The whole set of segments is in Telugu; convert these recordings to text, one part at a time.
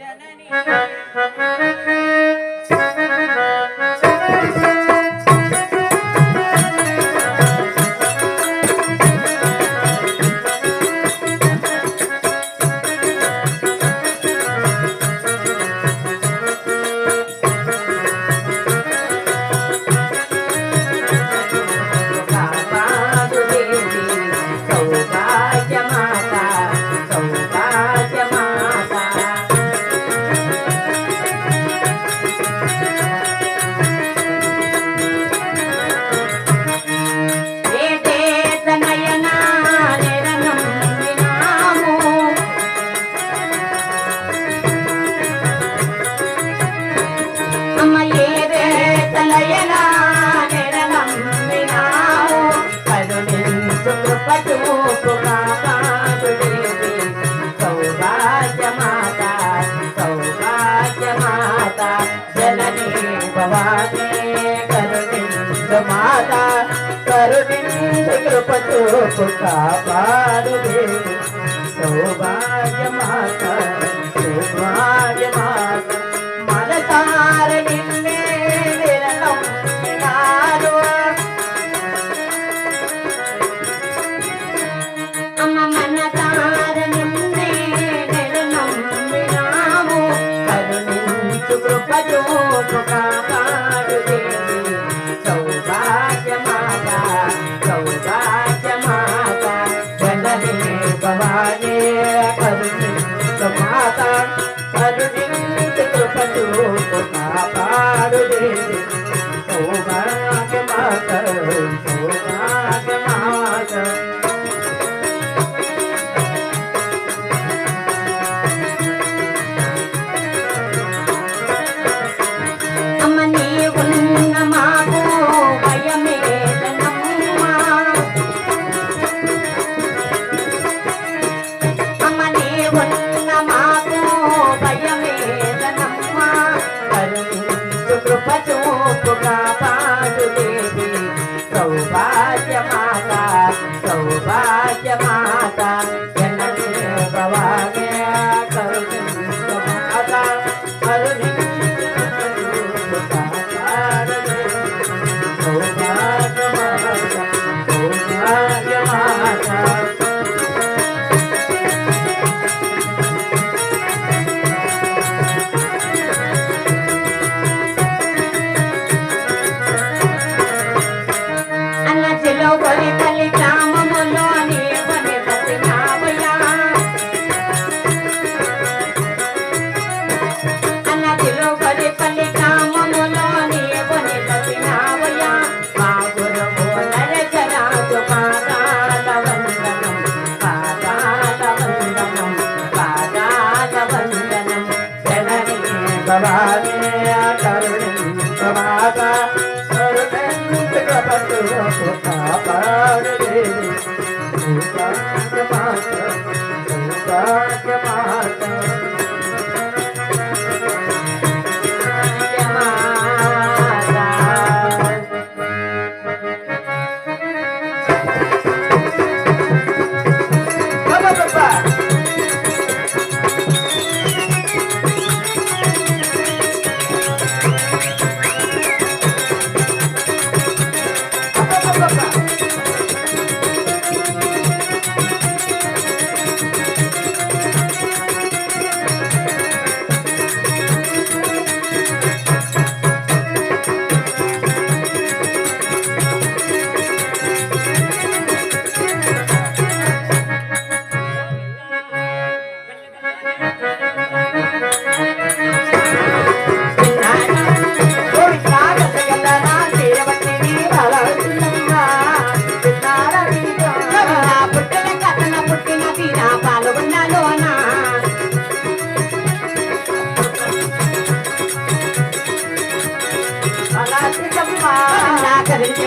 Jangan ni. కరుణించృపతో కాపాడు సౌభాగ్య మాత సౌభాగ్య మాత మనసార నిన్నే levar. তারা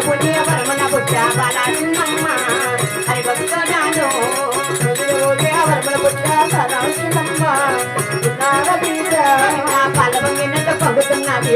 పుణ్య వర్మన పుట్టా బాలా చిన్నమ్మ హరి భక్తనాను పుణ్య వర్మన పుట్టా బాలా చిన్నమ్మ ఉన్నాడ తీరా పాలవ నిన్నట పగుతున్నది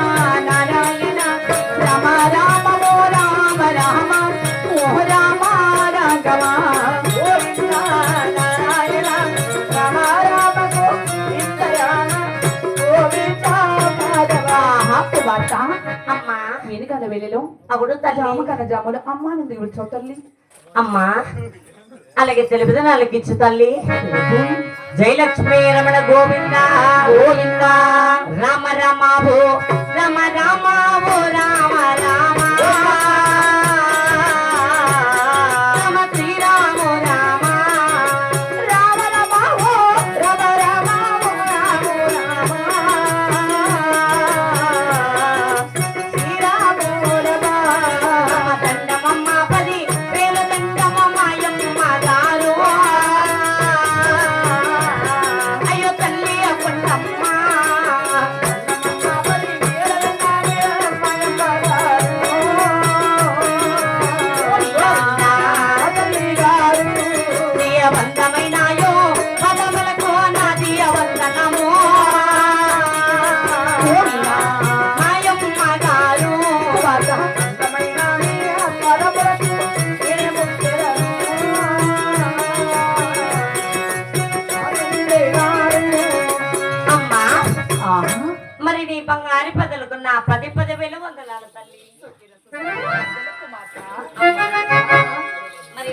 వెళ్ళలో అవుడు జామ తల్లి కన జాములు అమ్మ నుండి విడిచావు తల్లి అమ్మా అలాగే తెలుపుదా నాలుగు ఇచ్చు తల్లి జయలక్ష్మి రమణ గోవింద గోవింద రామ రామ ఓ రామ రామ ఓ రామ రామ రామ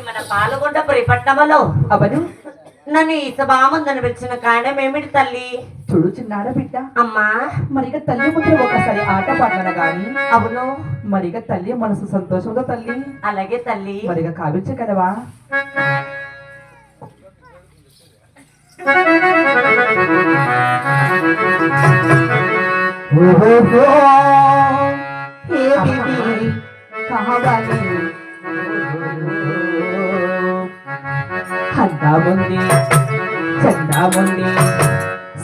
మన పాల్గొండ పట్టణంలో అవను. నన్ను ఈ సభామందని పిలిచిన కారణం ఏమిటి తల్లి? చూడు చిన్నాడ బిడ్డ. అమ్మా. మరిగా తల్లి ముందు ఒకసారి ఆట పాడన గాని. అవును. మరిగా తల్లి మనసు సంతోషంతో తల్లి. అలాగే తల్లి. మరిగా కావించ కదవా కావాలి. అందాముంది చందాముంది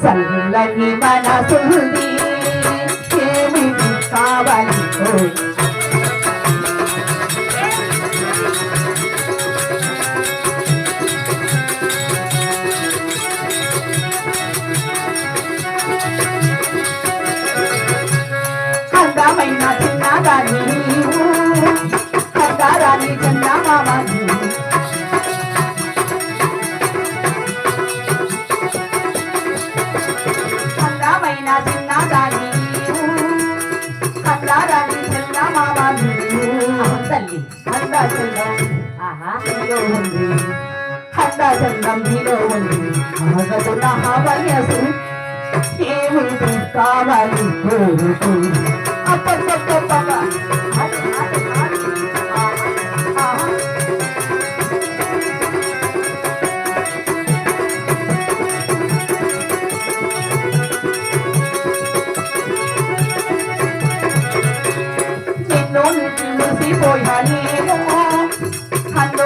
సల్లని మనసుంది. ఏమిటి కావాలి అందమైన చిన్నదాన్ని తల్లి అందా చెల్లం ఆహా నీలో ఉంది అందా చెల్లం నీలో ఉంది వయసు ఏమిటి కావాలి కోరుకు అప్పటికప్ప నిన్ను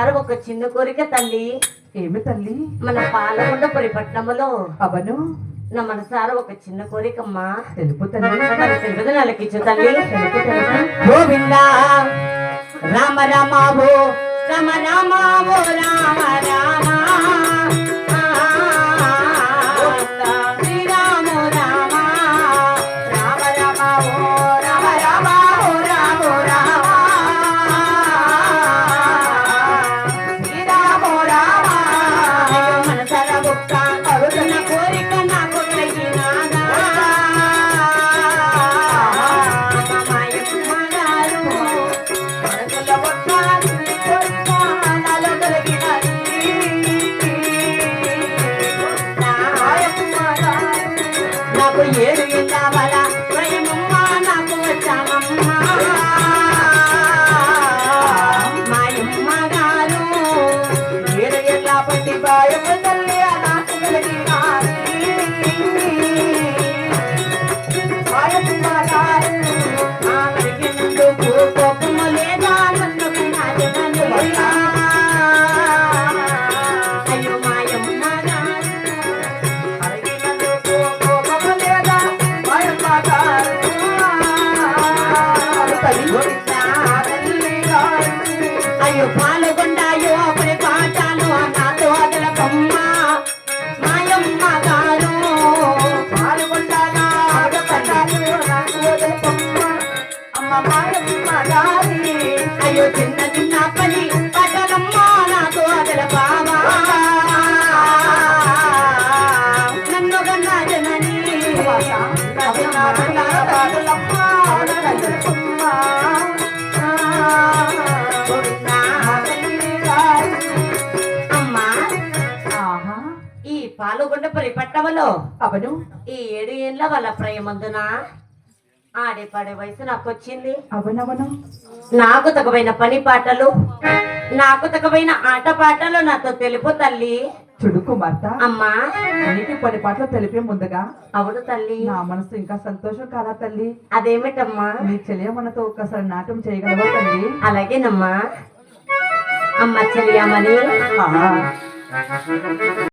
మనసారు ఒక చిన్న కోరిక తల్లి. ఏమి తల్లి? మన పాలకొండపురి పట్టణములో అవను? నా మనసారు ఒక చిన్న కోరికమ్మా. తెలుపు తల్లి. నెలకిచ్చు తల్లి. గోవింద రామ రామ రామ రామ రామ రామ పాలుగొండ పరిపట్టములో అవను. ఈ ఏడు ఏళ్ళ వాళ్ళ ప్రేమందున ఆడే పాడే వయసు నాకు వచ్చింది. అవనవను. నాకు తగవైన పని పాటలు నాకు తగవైన ఆట పాటలు నాతో తెలుపు తల్లి. చూడు కుమార్తె అమ్మా. నీటి పని పాటలు తెలిపే ముందుగా. అవును తల్లి. నా మనసు ఇంకా సంతోషం కాదా తల్లి? అదేమిటమ్మా? నీ చెలియ మనతో ఒక్కసారి నాట్యం చేయగలవా తల్లి? అలాగేనమ్మా. అమ్మ చెలియమని